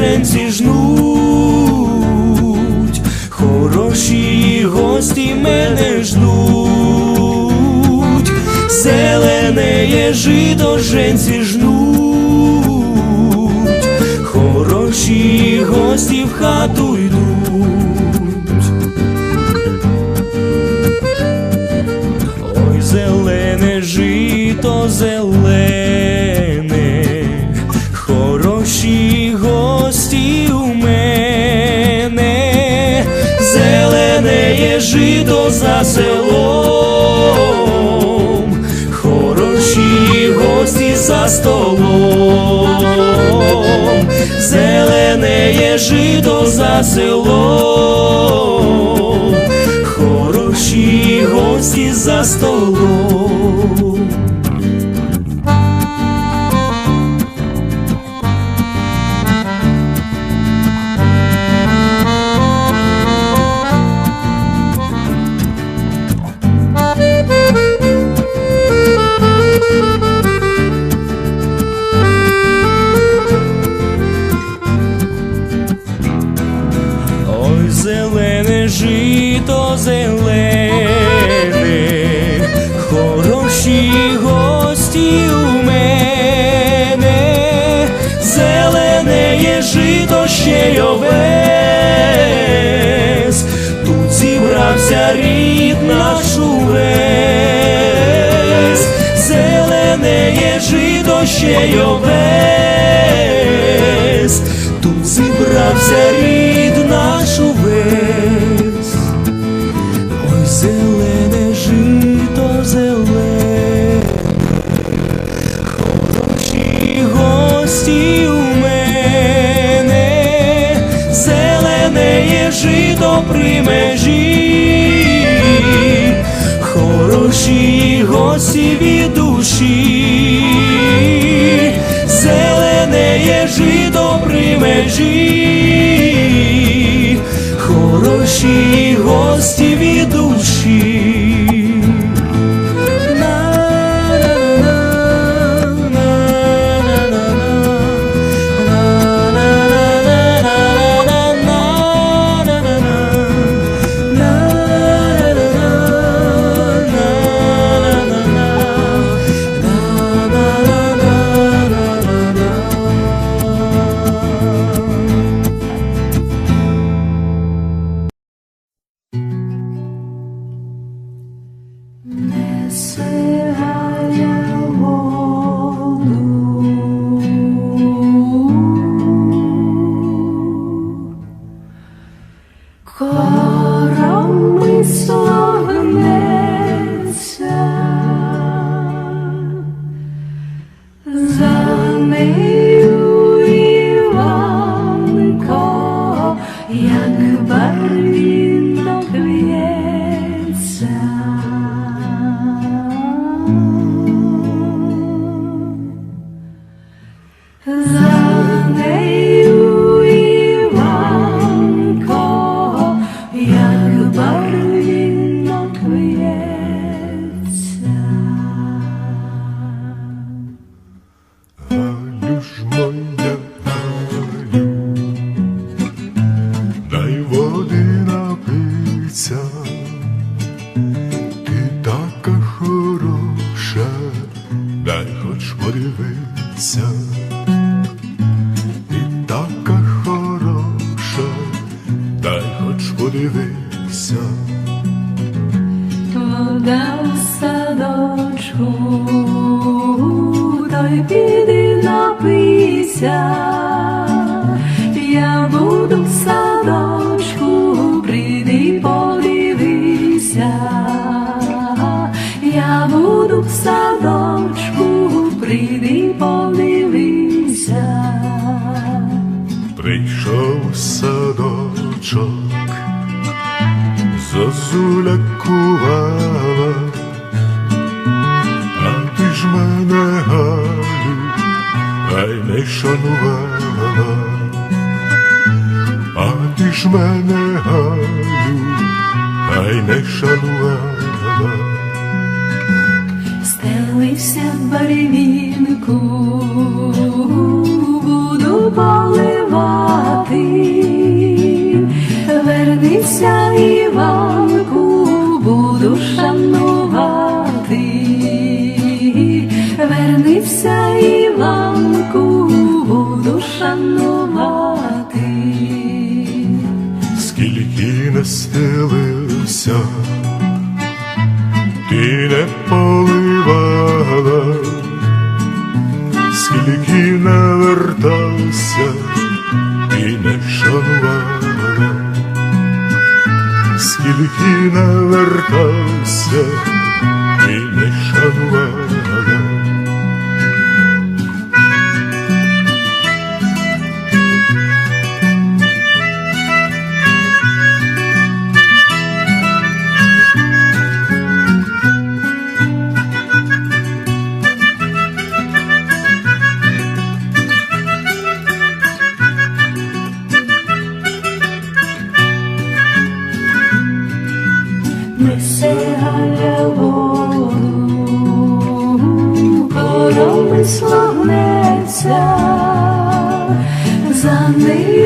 женці жнуть, хороші гості мене жнуть, зелене є жито женці жнуть, хороші гості в хату йдуть. За селом, хороші гості за столом, зелене є жито за селом, хороші гості за столом. Зелене жито зелене, хороші гості у мене, зелене є жито ще й овес, тут зібрався рід наш увесь, зелене є жито ще й овес, зелене є жито при межі, хороші гості від душі, за подивитися, ти така хороша, дай хоч подивитися. Вода в садочку, дай піди напийся, я буду в садочку, прийди подивися, я буду в садочку, прийди подивися. Прийшов садочок, зозуля кувала, а ти ж мене Галю, ай не шанувала, а ти ж мене Галю, ай не шанувала. Стели вернися барвінку, буду поливати, вернися, Іванку, буду шанувати, вернися, Іванку, буду шанувати. скільки не стелився, ти не поливала, скільки не вертався, і не шанувала, скільки не вертався, і не шанувала. Славнеться, за нею